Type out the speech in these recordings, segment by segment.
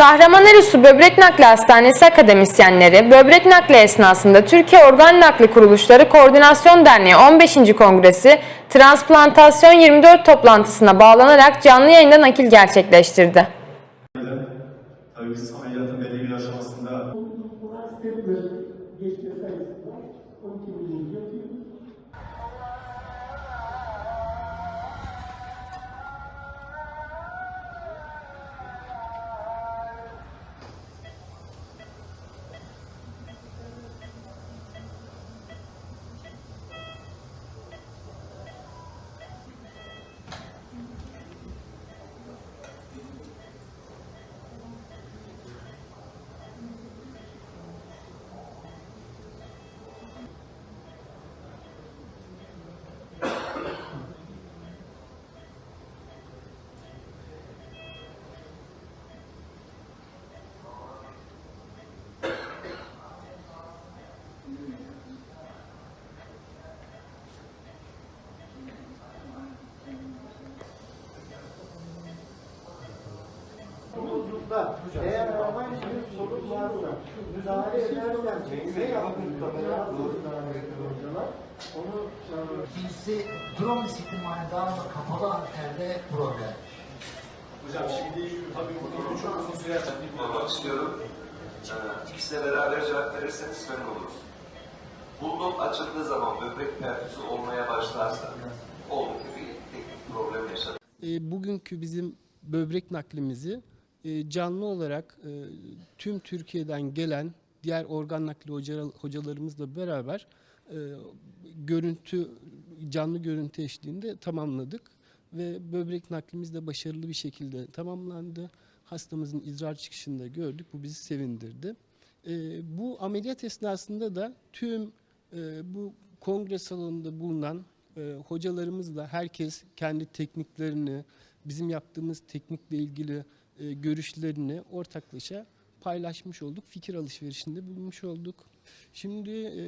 Kahramanmaraş Böbrek Nakli Hastanesi akademisyenleri böbrek nakli esnasında Türkiye Organ Nakli Kuruluşları Koordinasyon Derneği 15. Kongresi Transplantasyon 24 toplantısına bağlanarak canlı yayında nakil gerçekleştirdi. Tabii biz geçme sayısı var. 12 milyon yapıyor. Çocuklar, eğer herhangi bir sorun varsa müdahale ederken ne yapın hocalar? Onu İkincisi drone ihtimali daha da kapalı anterde problem. hocam şimdi tabii bunu çok uzun süre Sormak istiyorum. Ee, İkisine beraber cevap verirseniz memnun oluruz. Burnun açıldığı zaman böbrek perfüzü olmaya başlarsa oldukça bir teknik problem yaşar. E, bugünkü bizim böbrek naklimizi e, canlı olarak e, tüm Türkiye'den gelen diğer organ nakli hoca, hocalarımızla beraber e, görüntü canlı görüntü eşliğinde tamamladık ve böbrek naklimiz de başarılı bir şekilde tamamlandı. Hastamızın idrar çıkışını da gördük. Bu bizi sevindirdi. E, bu ameliyat esnasında da tüm e, bu kongre salonunda bulunan e, hocalarımızla herkes kendi tekniklerini, bizim yaptığımız teknikle ilgili e, görüşlerini ortaklaşa paylaşmış olduk. Fikir alışverişinde bulunmuş olduk. Şimdi e,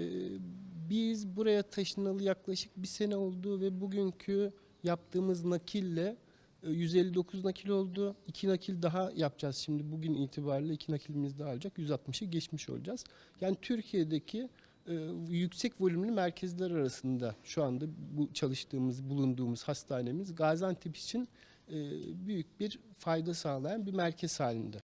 biz buraya taşınalı yaklaşık bir sene oldu ve bugünkü yaptığımız nakille e, 159 nakil oldu. İki nakil daha yapacağız şimdi bugün itibariyle iki nakilimiz daha olacak. 160'ı geçmiş olacağız. Yani Türkiye'deki e, yüksek volümlü merkezler arasında şu anda bu çalıştığımız, bulunduğumuz hastanemiz Gaziantep için e, büyük bir fayda sağlayan bir merkez halinde.